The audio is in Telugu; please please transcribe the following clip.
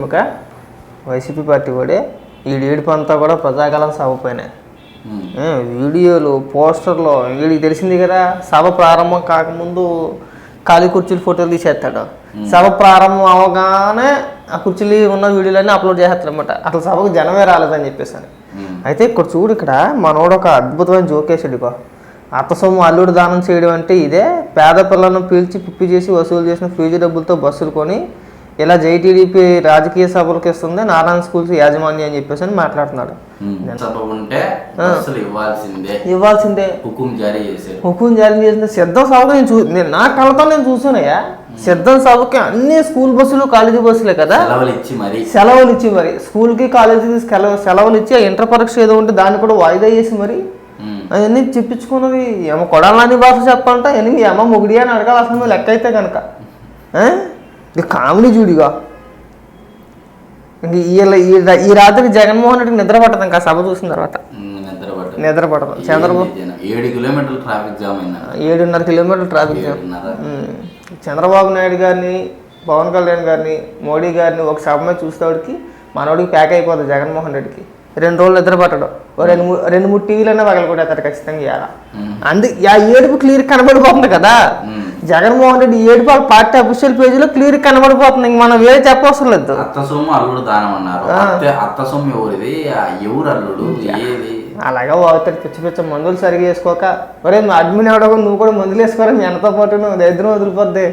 ఒక వైసీపీ పార్టీ కూడా ఈ ఏడుపు అంతా కూడా ప్రజాకాలం. ఏ, వీడియోలు పోస్టర్లు వీడికి తెలిసింది కదా సభ ప్రారంభం కాకముందు ఖాళీ కుర్చీలు ఫోటోలు తీసేస్తాడు. సభ ప్రారంభం అవగానే ఆ కుర్చీలు ఉన్న వీడియోలన్నీ అప్లోడ్ చేస్తాడు అనమాట అసలు సభకు జనమే రాలేదని చెప్పేసి. అయితే ఇక్కడ చూడు ఇక్కడ మనోడు ఒక అద్భుతమైన జోకేసాడు ఇగో. అత్త సొమ్ము అల్లుడు దానం చేయడం అంటే ఇదే పేద పిల్లలను పీల్చి పిప్పి చేసి వసూలు చేసిన ఫీజు డబ్బులతో బస్సులు కొని ఇలా జైటీడీపీ రాజకీయ సభలకు ఇస్తుంది నారాయణ స్కూల్స్ యాజమాన్యం అని చెప్పేసి అని మాట్లాడుతున్నాడు. ఇవ్వాల్సిందే. హుకుం జారీ చేశారు. హుకుం జారీ చేసిన సిద్ధం సభకు నేను చూ నేను నా కళ్ళతో నేను చూసానయ్యా సిద్ధం సభకి అన్ని స్కూల్ బస్సులు కాలేజీ బస్సులే కదా. సెలవులు ఇచ్చి మరి. సెలవులు ఇచ్చి మరి. స్కూల్కి కాలేజీకి సెలవు సెలవులు ఇచ్చి ఇంటర్ పరీక్ష ఏదో ఉంటే దాన్ని కూడా వాయిదా చేసి మరి. అవన్నీ చెప్పించుకున్నది ఏమో కొడాలని భాష చెప్పంట ఎనిమిది ఏమో మొగుడి అని అడగాలి అసలు నువ్వు లెక్క అయితే కనుక ఇది కామెడీ చూడిగా ఇంక వీళ్ళ ఈ రా- ఈ రాత్రికి జగన్మోహన్ రెడ్డికి నిద్ర పట్టదు ఇంకా సభ చూసిన తర్వాత. నిద్ర పడదు చంద్రబాబు ఏంది జనం? ఏడు కిలోమీటర్ల ట్రాఫిక్ జామ్ అయింది ఏడున్నర కిలోమీటర్ల ట్రాఫిక్ జామ్. చంద్రబాబు నాయుడు గారిని పవన్ కళ్యాణ్ గారిని మోడీ గారిని ఒక సభ మీద చూసేవాడికి మనోడికి ప్యాక్ అయిపోతుంది జగన్మోహన్ రెడ్డికి. రెండు రోజులు నిద్ర పట్టడం. రెండు మూడు రెండు మూడు టీవీలన్నా పగలగొట్టేస్తారు ఖచ్చితంగా ఇవాళ. అందు ఆ ఏడుపు క్లియర్ కనబడిపోతుంది కదా. జగన్మోహన్ రెడ్డి ఏడుపు వాళ్ళ పార్టీ అఫీషియల్ పేజీలో క్లియర్ కనబడిపోతుంది. ఇంక మనం వేరే చెప్పవసరం లేదు. అత్త సొమ్ము అల్లుడు దానం అన్నారు. అత్త సొమ్ము ఎవరిది? ఎవరు అల్లుడు? ఏది? అలాగా వాగుతాడు. పిచ్చి పిచ్చ మందులు సరిగా వేసుకోక. ఒరే అడ్మిన్ ఎవడో నువ్వు కూడా మందులు వేసుకోరా? మీ అన్నతో పాటు నువ్వు దరిద్రం వదిలిపోద్ది